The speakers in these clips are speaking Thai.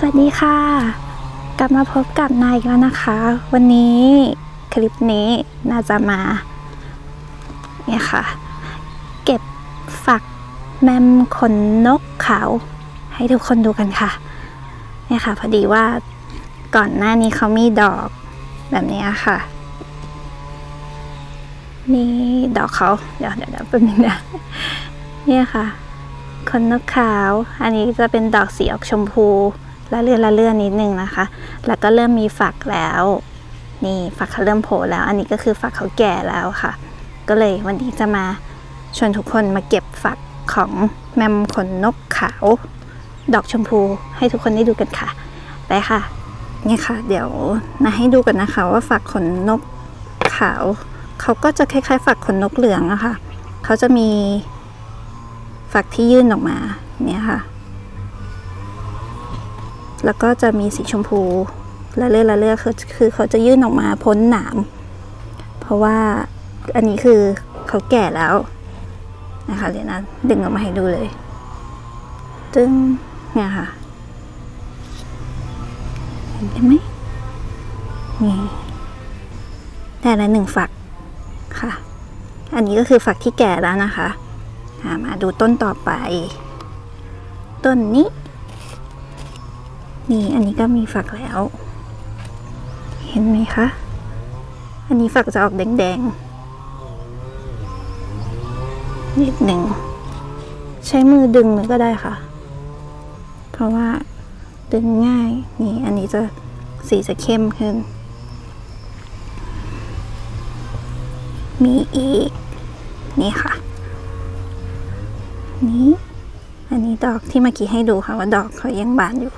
สวัสดีค่ะ กลับมาพบกับนายอีกแล้วนะคะ วันนี้คลิปนี้น่าจะมาเนี่ยค่ะ เก็บฝักแมมขนนกขาว ให้ทุกคนดูกันค่ะเนี่ยค่ะ พอดีว่าก่อนหน้านี้เขามีดอกแบบนี้ค่ะนี่ดอกเขาเดี๋ยวเดี๋ยวเดี๋ยวแป๊บนึงนะเนี่ยค่ะขนนกขาว อันนี้จะเป็นดอกสีออกชมพู ละเลื่อนละเลื่อนนิดนึงนะคะ แล้วก็เริ่มมีฝักแล้ว นี่ฝักเขาเริ่มโผล่แล้ว อันนี้ก็คือฝักเขาแก่แล้วค่ะ ก็เลยวันนี้จะมาชวนทุกคนมาเก็บฝักของแมมขนนกขาว ดอกชมพูให้ทุกคนได้ดูกันค่ะ ไปค่ะ นี่ค่ะ เดี๋ยวนะให้ดูกันนะคะ ว่าฝักขนนกขาว เขาก็จะคล้ายๆ ฝักขนนกเหลืองอะค่ะ เขาจะมีฝักที่ยื่นออกมาเนี่ยค่ะ แล้วก็จะมีสีชมพูละเลื่อละเลื่อคือคือเขาจะยื่นออกมาพ้นหนาม เพราะว่าอันนี้คือเขาแก่แล้วนะคะเดี๋ยวนะดึงออกมาให้ดูเลยจึงเนี่ยค่ะเห็นไหมนี่แต่ละหนึ่งฝักค่ะ อันนี้ก็คือฝักที่แก่แล้วนะคะมาดูต้นต่อไป ต้นนี้ นี่อันนี้ก็มีฝักแล้ว เห็นไหมคะ อันนี้ฝักจะออกแดงๆนิดหนึ่ง ใช้มือดึงเลยก็ได้ค่ะ เพราะว่าดึงง่าย นี่อันนี้จะสีจะเข้มขึ้น มีอีก นี่ค่ะ นี้ อันนี้ดอกที่เมื่อกี้ให้ดูค่ะว่าดอกเขายังบานอยู่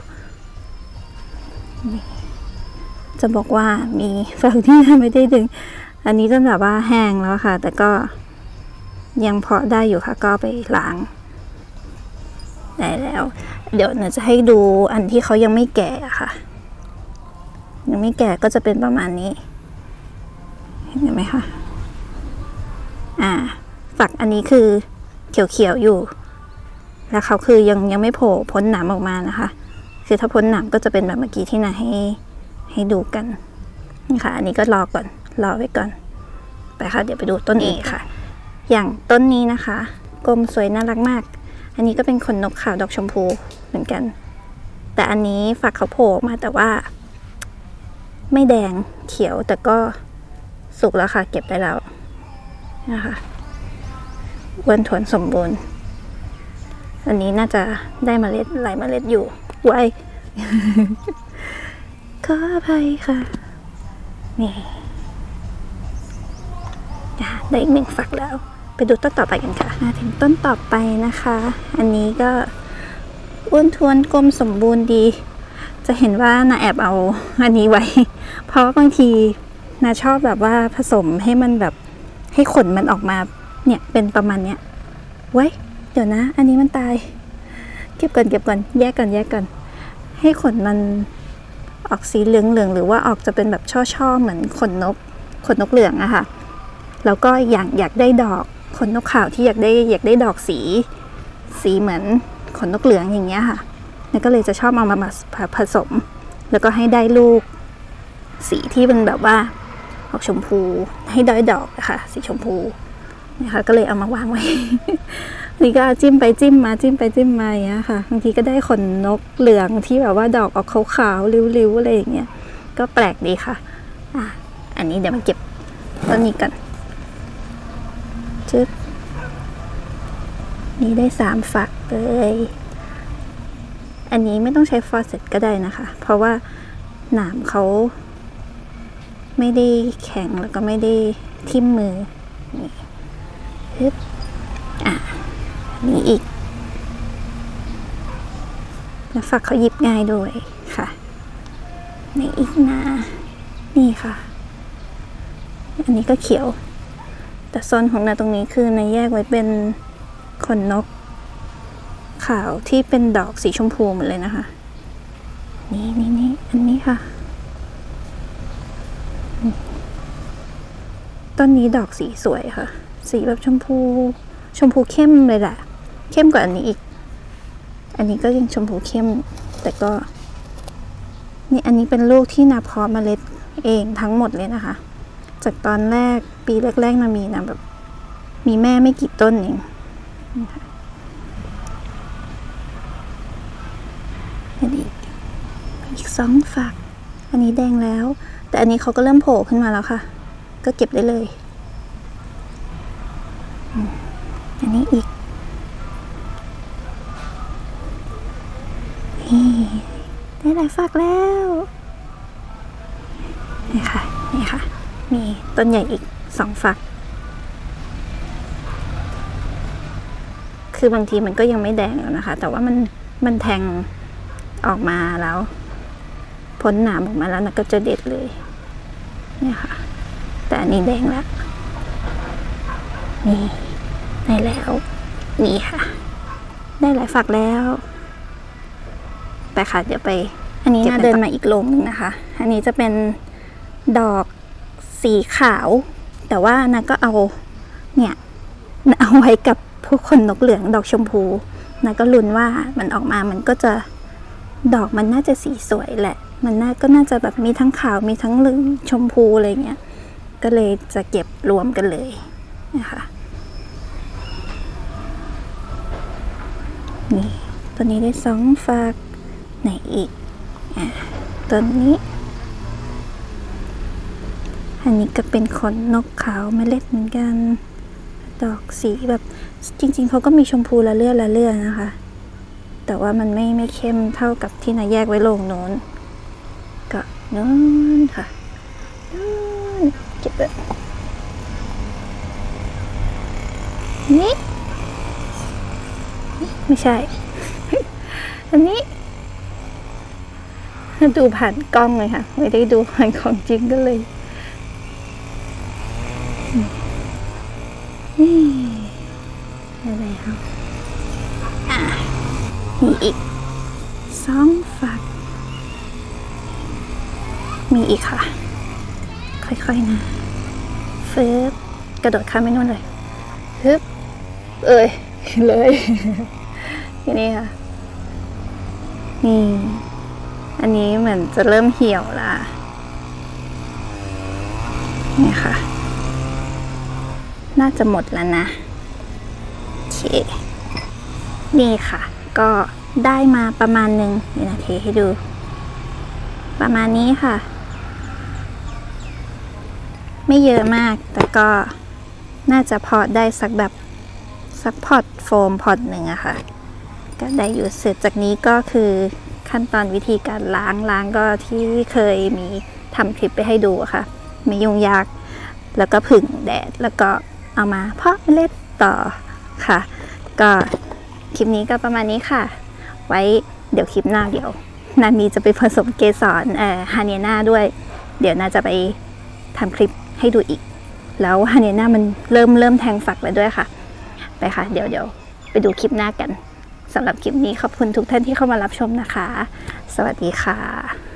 จะบอกว่ามีฝักที่ไม่ได้ดึง อันนี้จะแบบว่าแห้งแล้วค่ะ แต่ก็ยังเพาะได้อยู่ค่ะ ก็ไปล้างได้แล้ว เดี๋ยวหนูจะให้ดูอันที่เขายังไม่แก่ค่ะ ยังไม่แก่ก็จะเป็นประมาณนี้ เห็นไหมคะ อ่า ฝักอันนี้คือเขียวๆอยู่ แล้วเขาคือยังยังไม่โผล่พ้นหนามออกมานะคะ คือถ้าพ้นหนามก็จะเป็นแบบเมื่อกี้ที่นาให้ให้ดูกันนี่ค่ะ อันนี้ก็รอก่อนรอไว้ก่อน ไปค่ะ เดี๋ยวไปดูต้นเอกค่ะ อย่างต้นนี้นะคะกลมสวยน่ารักมาก อันนี้ก็เป็นขนนกขาวดอกชมพูเหมือนกัน แต่อันนี้ฝักเขาโผล่มาแต่ว่า ไม่แดงเขียวแต่ก็สุกแล้วค่ะ เก็บได้แล้วนะคะอ้วนทวนสมบูรณ์ อันนี้น่าจะได้เมล็ดหลายเมล็ดอยู่ ไว้ขออภัยค่ะ นี่อะได้อีกหนึ่งฝักแล้ว ไปดูต้นต่อไปกันค่ะ มาถึงต้นต่อไปนะคะ อันนี้ก็อ้วนทวนกลมสมบูรณ์ดี จะเห็นว่านาแอบเอาอันนี้ไว้ เพราะบางทีนาชอบแบบว่าผสมให้มันแบบให้ขนมันออกมา เนี่ยเป็นประมาณเนี้ยไว้ เดี๋ยวนะ อันนี้มันตาย เก็บก่อนเก็บก่อนแยกก่อนแยกก่อนให้ขนมันออกสีเหลืองเหลืองๆหรือว่าออกจะเป็นแบบช่อๆเหมือนขนนกขนนกเหลืองอะค่ะแล้วก็อยากอยากได้ดอกขนนกขาวที่อยากได้อยากได้ดอกสี สีเหมือนขนนกเหลืองอย่างเงี้ยค่ะนั่ก็เลยจะชอบเอามามาผสม แล้วก็ให้ได้ลูก สีที่เป็นแบบว่าออกชมพูให้ได้ดอกอะค่ะ สีชมพูนะคะก็เลยเอามาวางไว้ นี่ก็จิ้มไปจิ้มมาจิ้มไปจิ้มมาอย่างเงี้ยค่ะบางทีก็ได้ขนนกเหลืองที่แบบว่าดอกออกขาวๆริ้วๆอะไรอย่างเงี้ยก็แปลกดีค่ะอะ อันนี้เดี๋ยวมาเก็บต้นนี้กันจึ๊บนี่ได้สามฝักเลย อันนี้ไม่ต้องใช้ฟอร์เซตก็ได้นะคะ เพราะว่าหนามเขาไม่ได้แข็งแล้วก็ไม่ได้ทิ่มมือนี่ฮึบ นี่อีกแล้วฝักเขาหยิบง่ายด้วยค่ะ ในอีกนะนี่ค่ะ อันนี้ก็เขียว แต่โซนของนาตรงนี้คือนาแยกไว้เป็นขนนก ขาวที่เป็นดอกสีชมพูหมดเลยนะคะ นี่นี่นี่อันนี้ค่ะ ต้นนี้ดอกสีสวยค่ะ สีแบบชมพู ชมพูเข้มเลยแหละ เข้มกว่าอันนี้อีก อันนี้ก็ยังชมพูเข้ม แต่ก็ นี่อันนี้เป็นลูกที่นาเพาะเมล็ดเองทั้งหมดเลยนะคะ จากตอนแรกปีแรกๆนามีนะแบบ มีแม่ไม่กี่ต้นเองนี่ค่ะอันนี้อีกสองฝัก อันนี้แดงแล้ว แต่อันนี้เขาก็เริ่มโผล่ขึ้นมาแล้วค่ะ ก็เก็บได้เลย ได้หลายฝักแล้ว นี่ค่ะ นี่ค่ะ มีต้นใหญ่อีกสองฝัก คือบางทีมันก็ยังไม่แดงอยู่นะคะ แต่ว่ามันมันแทงออกมาแล้ว พ้นหนามออกมาแล้วนะก็จะเด็ดเลยเนี่ยค่ะ แต่อันนี้แดงแล้ว นี่ได้แล้ว นี่ค่ะ ได้หลายฝักแล้ว ไปค่ะ เดี๋ยวไป อันนี้นะเดินมาอีกโรงหนึงนะคะ อันนี้จะเป็นดอกสีขาว แต่ว่านะก็เอาเนี่ยนะเอาไว้กับพวกคนนกเหลืองดอกชมพูนะก็ลุ้นว่ามันออกมามันก็จะดอกมันน่าจะสีสวยแหละ มันน่าก็น่าจะแบบมีทั้งขาวมีทั้งเหลืองชมพูอะไรเงี้ย ก็เลยจะเก็บรวมกันเลยนะคะนี่ตัวนี้ได้สองฝาก ไหนอีกอะตัวนี้ อันนี้ก็เป็นขนนกขาวเมล็ดเหมือนกัน ดอกสีแบบจริง ๆเขาก็มีชมพูละเลือดละเลือดนะคะ แต่ว่ามันไม่ไม่เข้มเท่ากับที่นายแยกไว้โรงโน้นก็นู้นค่ะนู้นเก็บแบบนี่นี่ไม่ใช่ อันนี้ ดูผ่านกล้องเลยค่ะ ไม่ได้ดูผ่านของจริงก็เลยนี่อะไรครับอะมีอีกสองฝัก มีอีกค่ะ ค่อยๆนะฟิบกระโดดข้ามไปนู่นเลยฮึบเอ้ยเลยทีนี้ค่ะ นี่ อันนี้เหมือนจะเริ่มเหี่ยวละนี่ค่ะ น่าจะหมดแล้วนะโอเคนี่ค่ะ ก็ได้มาประมาณหนึ่งเดี๋ยวนะเทให้ดู ประมาณนี้ค่ะ ไม่เยอะมาก แต่ก็น่าจะพอได้สักแบบสักพอตโฟมพอตหนึ่งอะค่ะ ก็ได้อยู่เสร็จจากนี้ก็คือ ขั้นตอนวิธีการล้างล้างก็ที่เคยมีทำคลิปไปให้ดูค่ะ ไม่ยุ่งยาก แล้วก็ผึ่งแดด แล้วก็เอามาเพาะเมล็ดต่อค่ะ ก็คลิปนี้ก็ประมาณนี้ค่ะ ไว้เดี๋ยวคลิปหน้าเดี๋ยว นามีจะไปผสมเกสรเอ่อฮานีนาด้วย เดี๋ยวน่าจะไปทำคลิปให้ดูอีก แล้วฮานีนามันเริ่มเริ่มแทงฝักแล้วด้วยค่ะ ไปค่ะ เดี๋ยวเดี๋ยวไปดูคลิปหน้ากัน สำหรับคลิปนี้ขอบคุณทุกท่านที่เข้ามารับชมนะคะ สวัสดีค่ะ